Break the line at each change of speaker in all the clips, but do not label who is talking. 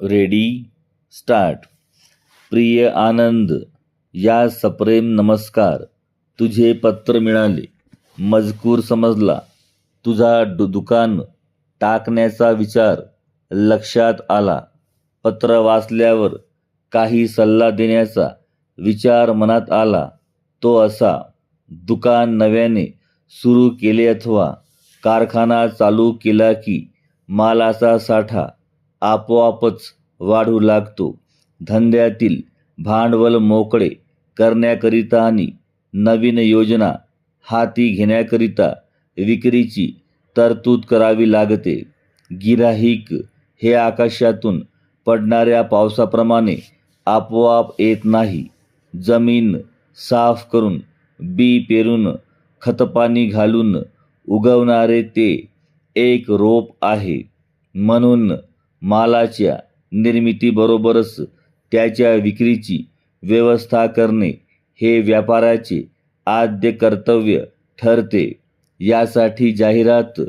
Ready start. प्रिय आनंद या सप्रेम नमस्कार तुझे पत्र मिळाले. मजकूर समजला. तुझा दु दुकान टाकण्याचा विचार लक्षात आला. पत्र वाचल्यावर काही सल्ला देण्याचा विचार मनात आला. तो असा दुकान नव्याने सुरू केले अथवा कारखाना चालू केला की मालाचा साठा आपोआपच वाढू लागतो. धंद्यातील भांडवल मोकळे करण्याकरिता आणि नवीन योजना हाती घेण्याकरिता विक्रीची तरतूद करावी लागते. गिराहिक हे आकाशातून पडणाऱ्या पावसाप्रमाणे आपोआप येत नाही. जमीन साफ करून बी पेरून खतपाणी घालून उगवणारे ते एक रोप आहे. म्हणून मालाच्या निर्मितीबरोबरच त्याच्या विक्रीची व्यवस्था करणे हे व्यापाराचे आद्य कर्तव्य ठरते. यासाठी जाहिरात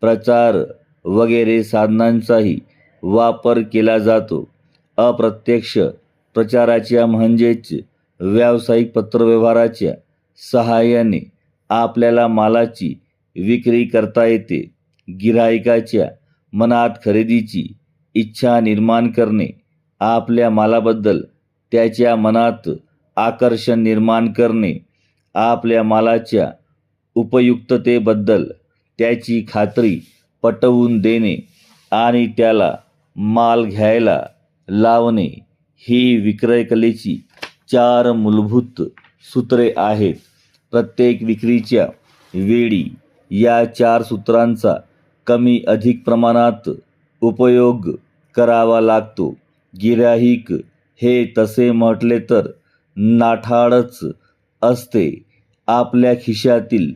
प्रचार वगैरे साधनांचाही वापर केला जातो. अप्रत्यक्ष प्रचाराच्या म्हणजेच व्यावसायिक पत्रव्यवहाराच्या सहाय्याने आपल्याला मालाची विक्री करता येते. गिराहिकाच्या मनात खरेदीची इच्छा निर्माण करणे आपल्या मालाबद्दल त्याच्या मनात आकर्षण निर्माण करणे आपल्या मालाच्या उपयुक्ततेबद्दल त्याची खात्री पटवून देणे आणि त्याला माल घ्यायला लावणे ही विक्रयकलेची चार मूलभूत सूत्रे आहेत. प्रत्येक विक्रीच्या वेळी या चार सूत्रांचा कमी अधिक प्रमाणात उपयोग करावा लागतो. गिऱ्हाईक हे तसे म्हटले तर नाठाळच असते. आपल्या खिशातील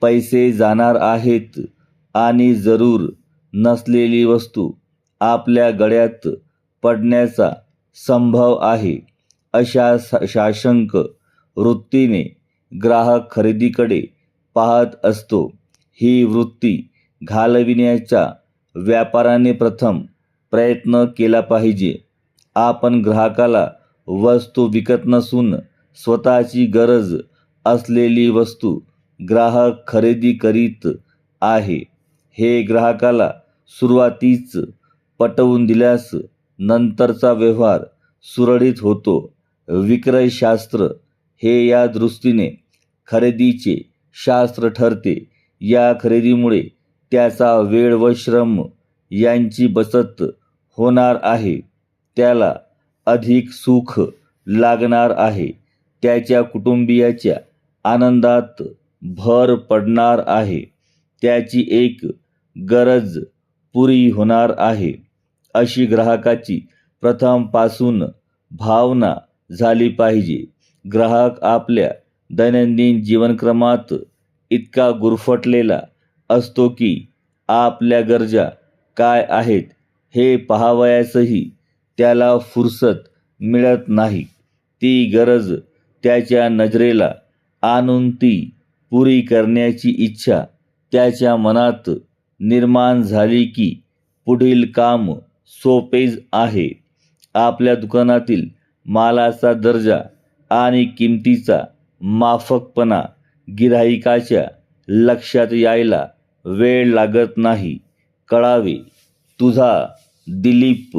पैसे जाणार आहेत आणि जरूर नसलेली वस्तू आपल्या गळ्यात पडण्याचा संभव आहे. अशा सा साशंक वृत्तीने ग्राहक खरेदीकडे पाहत असतो. ही वृत्ती घालविण्याच्या व्यापाराने प्रथम प्रयत्न केला पाहिजे. आपण ग्राहकाला वस्तू विकत नसून स्वतःची गरज असलेली वस्तू ग्राहक खरेदी करीत आहे. हे ग्राहकाला सुरुवातीच पटवून दिल्यास नंतरचा व्यवहार सुरळीत होतो. विक्रयशास्त्र हे या दृष्टीने खरेदीचे शास्त्र ठरते. या खरेदीमुळे त्याचा वेळ व श्रम यांची बचत होणार आहे. त्याला अधिक सुख लागणार आहे. त्याच्या कुटुंबियाच्या आनंदात भर पडणार आहे. त्याची एक गरज पुरी होणार आहे. अशी ग्राहकाची प्रथमपासून भावना झाली पाहिजे. ग्राहक आपल्या दैनंदिन जीवनक्रमात इतका गुरफटलेला असतो की आपल्या गरजा काय आहेत हे पाहावयासही त्याला फुरसत मिळत नाही. ती गरज त्याच्या नजरेला आणून ती पुरी करण्याची इच्छा त्याच्या मनात निर्माण झाली की पुढील काम सोपेज आहे. आपल्या दुकानातील मालाचा दर्जा आणि किमतीचा माफकपणा गिऱ्हाईकाच्या लक्षात यायला वेळ लागत नाही. कळावे. तुझा दिलीप